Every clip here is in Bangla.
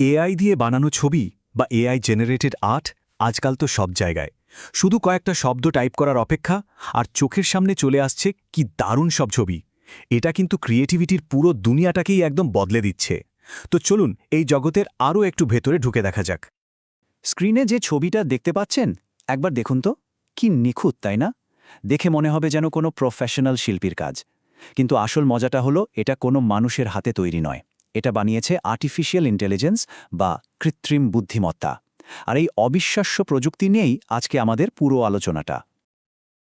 এআই দিয়ে বানানো ছবি বা এআই জেনারেটেড আর্ট আজকাল তো সব জায়গায়। শুধু কয়েকটা শব্দ টাইপ করার অপেক্ষা আর চোখের সামনে চলে আসছে কি দারুণ সব ছবি। এটা কিন্তু ক্রিয়েটিভিটির পুরো দুনিয়াটাকেই একদম বদলে দিচ্ছে। তো চলুন এই জগতের আরও একটু ভেতরে ঢুকে দেখা যাক। স্ক্রিনে যে ছবিটা দেখতে পাচ্ছেন, একবার দেখুন তো, কি নিখুঁত, তাই না? দেখে মনে হবে যেন কোনো প্রফেশনাল শিল্পীর কাজ। কিন্তু আসল মজাটা হলো, এটা কোনো মানুষের হাতে তৈরি নয়। এটা বানিয়েছে আর্টিফিশিয়াল ইন্টেলিজেন্স বা কৃত্রিম বুদ্ধিমত্তা। আর এই অবিশ্বাস্য প্রযুক্তি নিয়েই আজকে আমাদের পুরো আলোচনাটা।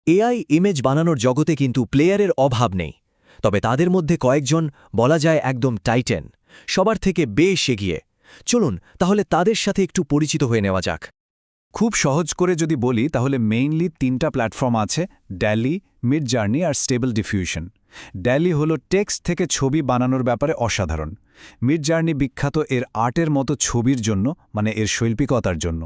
এআই ইমেজ বানানোর জগতে কিন্তু প্লেয়ারের অভাব নেই। তবে তাদের মধ্যে কয়েকজন, বলা যায় একদম টাইটেন সবার থেকে বেশ এগিয়ে। চলুন, তাহলে তাদের সাথে একটু পরিচিত হয়ে নেওয়া যাক। খুব সহজ করে যদি বলি, তাহলে মেইনলি তিনটা প্ল্যাটফর্ম আছে ড্যালি মিড জার্নি আর স্টেবল ডিফিউশন ড্যালি হলো টেক্সট থেকে ছবি বানানোর ব্যাপারে অসাধারণ। মিড জার্নি বিখ্যাত এর আর্টের মতো ছবির জন্য মানে এর শৈল্পিকতার জন্য।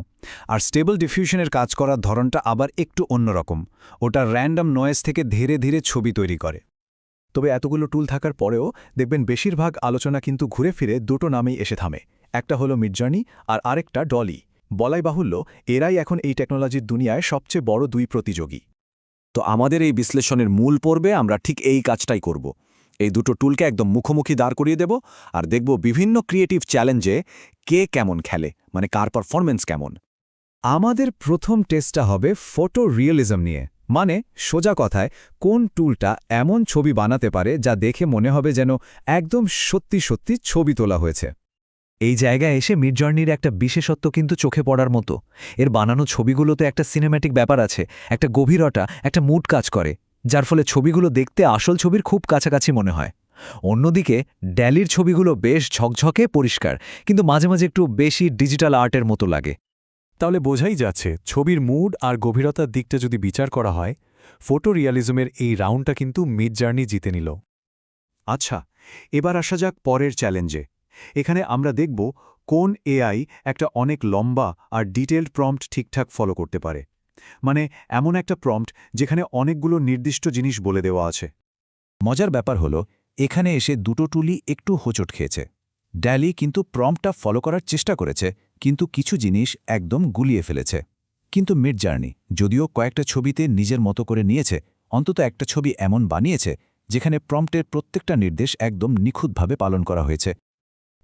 আর স্টেবল ডিফিউশনের কাজ করার ধরনটা আবার একটু অন্যরকম ওটা র্যান্ডম নয়েজ থেকে ধীরে ধীরে ছবি তৈরি করে। তবে এতগুলো টুল থাকার পরেও দেখবেন বেশিরভাগ আলোচনা কিন্তু ঘুরে ফিরে দুটো নামেই এসে থামে। একটা হলো মিডজার্নি আর আরেকটা ডলি। বলাই বাহুল্য, এরাই এখন এই টেকনোলজির দুনিয়ায় সবচেয়ে বড় দুই প্রতিযোগী। তো আমাদের এই বিশ্লেষণের মূল পর্বে আমরা ঠিক এই কাজটাই করব। এই দুটো টুলকে একদম মুখোমুখি দাঁড় করিয়ে দেব আর দেখব বিভিন্ন ক্রিয়েটিভ চ্যালেঞ্জে কে কেমন খেলে মানে কার পারফরমেন্স কেমন। আমাদের প্রথম টেস্টটা হবে ফটো রিয়েলিজম নিয়ে মানে সোজা কথায় কোন টুলটা এমন ছবি বানাতে পারে যা দেখে মনে হবে যেন একদম সত্যি সত্যি ছবি তোলা হয়েছে। এই জায়গায় এসে মিডজার্নির একটা বিশেষত্ব কিন্তু চোখে পড়ার মতো। এর বানানো ছবিগুলোতে একটা সিনেম্যাটিক ব্যাপার আছে, একটা গভীরতা, একটা মুড কাজ করে, যার ফলে ছবিগুলো দেখতে আসল ছবির খুব কাছাকাছি মনে হয়। অন্যদিকে ড্যালির ছবিগুলো বেশ ঝকঝকে পরিষ্কার, কিন্তু মাঝে মাঝে একটু বেশি ডিজিটাল আর্টের মতো লাগে। তাহলে বোঝাই যাচ্ছে, ছবির মুড আর গভীরতার দিকটা যদি বিচার করা হয় ফোটো রিয়ালিজমের এই রাউন্ডটা কিন্তু মিড জার্নি জিতে নিল। আচ্ছা এবার আসা যাক পরের চ্যালেঞ্জে এখানে আমরা দেখব কোন এআই একটা অনেক লম্বা আর ডিটেলড প্রম্পট ঠিকঠাক ফলো করতে পারে। মানে এমন একটা প্রম্পট যেখানে অনেকগুলো নির্দিষ্ট জিনিস বলে দেওয়া আছে। মজার ব্যাপার হলো, এখানে এসে দুটো টুলি একটু হোঁচট খেয়েছে। ড্যালি কিন্তু প্রম্পটটা ফলো করার চেষ্টা করেছে, কিন্তু কিছু জিনিস একদম গুলিয়ে ফেলেছে। কিন্তু মিড জার্নি, যদিও কয়েকটা ছবিতে নিজের মতো করে নিয়েছে, অন্তত একটা ছবি এমন বানিয়েছে, যেখানে প্রম্পটের প্রত্যেকটা নির্দেশ একদম নিখুঁতভাবে পালন করা হয়েছে।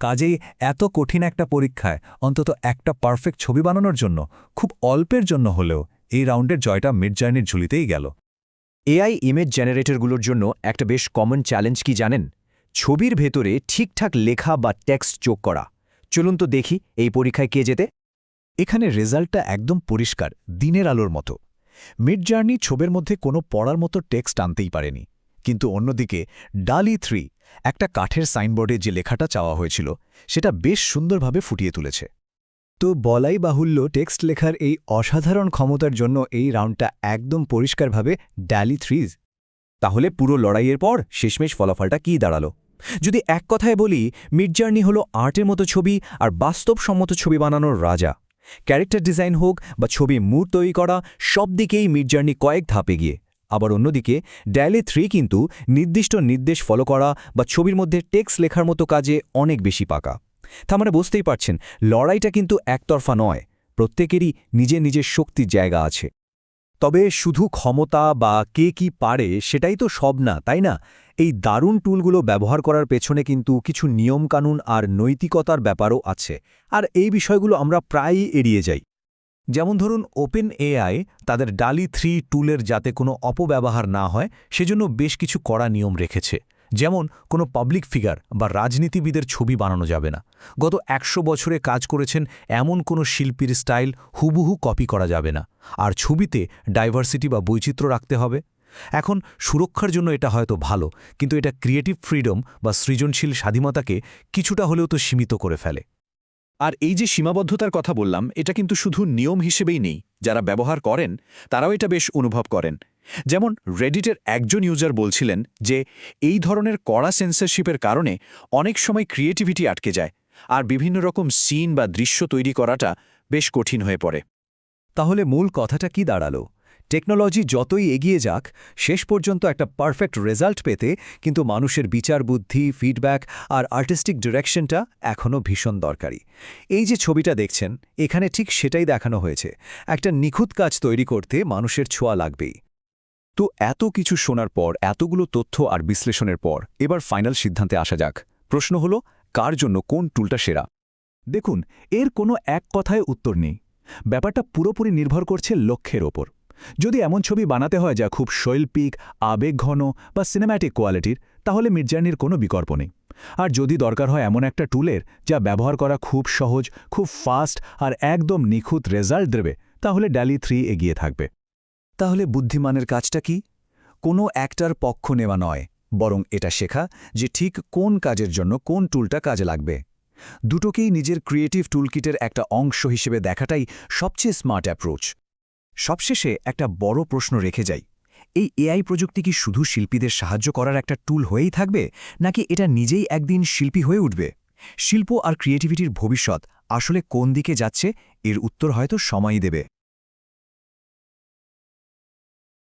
কাজেই এত কঠিন একটা পরীক্ষায় অন্তত একটা পারফেক্ট ছবি বানানোর জন্য, খুব অল্পের জন্য হলেও এই রাউন্ডের জয়টা মিডজার্নির ঝুলিতেই গেল। এআই ইমেজ জেনারেটরগুলোর জন্য একটা বেশ কমন চ্যালেঞ্জ কি জানেন? ছবির ভেতরে ঠিকঠাক লেখা বা টেক্সট যোগ করা। চলুন তো দেখি এই পরীক্ষায় কে যেতে এখানে রেজাল্টটা একদম পরিষ্কার, দিনের আলোর মতো। মিড জার্নি ছবির মধ্যে কোনো পড়ার মতো টেক্সট আনতেই পারেনি। কিন্তু অন্যদিকে ডালি থ্রি একটা কাঠের সাইনবোর্ডে যে লেখাটা চাওয়া হয়েছিল, সেটা বেশ সুন্দরভাবে ফুটিয়ে তুলেছে। তো বলাই বাহুল্য টেক্সট লেখার এই অসাধারণ ক্ষমতার জন্য এই রাউন্ডটা একদম পরিষ্কারভাবে ড্যালি থ্রিজ। তাহলে পুরো লড়াইয়ের পর শেষমেশ ফলাফলটা কী দাঁড়াল? যদি এক কথায় বলি, মিডজার্নি হলো আর্টের মতো ছবি আর বাস্তবসম্মত ছবি বানানোর রাজা। ক্যারেক্টার ডিজাইন হোক বা ছবি মুড তৈরি করা সব দিকেই মিডজার্নি কয়েক ধাপে গিয়ে আবার অন্যদিকে ড্যালে থ্রি কিন্তু নির্দিষ্ট নির্দেশ ফলো করা বা ছবির মধ্যে টেক্স লেখার মতো কাজে অনেক বেশি পাকা। তার মানে বুঝতেই পারছেন, লড়াইটা কিন্তু একতরফা নয়, প্রত্যেকেরই নিজের নিজের শক্তির জায়গা আছে। তবে শুধু ক্ষমতা বা কে কি পারে সেটাই তো সব না, তাই না? এই দারুণ টুলগুলো ব্যবহার করার পেছনে কিন্তু কিছু নিয়মকানুন আর নৈতিকতার ব্যাপারও আছে। আর এই বিষয়গুলো আমরা প্রায়ই এড়িয়ে যাই। যেমন ধরুন, ওপেন এআই তাদের ডালি থ্রি টুলের যাতে কোনো অপব্যবহার না হয়, সেজন্য বেশ কিছু কড়া নিয়ম রেখেছে। যেমন, কোনো পাবলিক ফিগার বা রাজনীতিবিদের ছবি বানানো যাবে না। গত একশো বছরে কাজ করেছেন এমন কোনো শিল্পীর স্টাইল হুবহু কপি করা যাবে না। আর ছবিতে ডাইভার্সিটি বা বৈচিত্র্য রাখতে হবে। এখন সুরক্ষার জন্য এটা হয়তো ভালো, কিন্তু এটা ক্রিয়েটিভ ফ্রিডম বা সৃজনশীল স্বাধীনতাকে কিছুটা হলেও তো সীমিত করে ফেলে। আর এই যে সীমাবদ্ধতার কথা বললাম, এটা কিন্তু শুধু নিয়ম হিসেবেই নেই। যারা ব্যবহার করেন, তারাও এটা বেশ অনুভব করেন। যেমন রেডিটের একজন ইউজার বলছিলেন যে, এই ধরনের কড়া সেন্সরশিপের কারণে অনেক সময় ক্রিয়েটিভিটি আটকে যায় আর বিভিন্ন রকম সিন বা দৃশ্য তৈরি করাটা বেশ কঠিন হয়ে পড়ে। তাহলে মূল কথাটা কি দাঁড়াল? টেকনোলজি যতই এগিয়ে যাক, শেষ পর্যন্ত একটা পারফেক্ট রেজাল্ট পেতে কিন্তু মানুষের বিচার বুদ্ধি, ফিডব্যাক আর আর্টিস্টিক ডিরেকশনটা এখনও ভীষণ দরকারি। এই যে ছবিটা দেখছেন, এখানে ঠিক সেটাই দেখানো হয়েছে। একটা নিখুঁত কাজ তৈরি করতে মানুষের ছোঁয়া লাগবেই। তো এত কিছু শোনার পর, এতগুলো তথ্য আর বিশ্লেষণের পর, এবার ফাইনাল সিদ্ধান্তে আসা যাক। প্রশ্ন হলো, কার জন্য কোন টুলটা সেরা? দেখুন, এর কোনো এক কথায় উত্তর নেই। ব্যাপারটা পুরোপুরি নির্ভর করছে লক্ষ্যের ওপর। যদি এমন ছবি বানাতে হয় যা খুব শৈল্পিক, আবেগঘন বা সিনেম্যাটিক কোয়ালিটির তাহলে মির্জার্নির কোনো বিকল্প নেই। আর যদি দরকার হয় এমন একটা টুলের যা ব্যবহার করা খুব সহজ, খুব ফাস্ট আর একদম নিখুঁত রেজাল্ট দেবে, তাহলে ড্যালি থ্রি এগিয়ে থাকবে। তাহলে বুদ্ধিমানের কাজটা কি? কোনো একটার পক্ষ নেওয়া নয়, বরং এটা শেখা যে ঠিক কোন কাজের জন্য কোন টুলটা কাজে লাগবে। দুটোকেই নিজের ক্রিয়েটিভ টুলকিটের একটা অংশ হিসেবে দেখাটাই সবচেয়ে স্মার্ট অ্যাপ্রোচ সবশেষে একটা বড় প্রশ্ন রেখে যাই। এই এআই প্রযুক্তি কি শুধু শিল্পীদের সাহায্য করার একটা টুল হয়েই থাকবে, নাকি এটা নিজেই একদিন শিল্পী হয়ে উঠবে? শিল্প আর ক্রিয়েটিভিটির ভবিষ্যৎ আসলে কোন দিকে যাচ্ছে, এর উত্তর হয়তো সময়ই দেবে।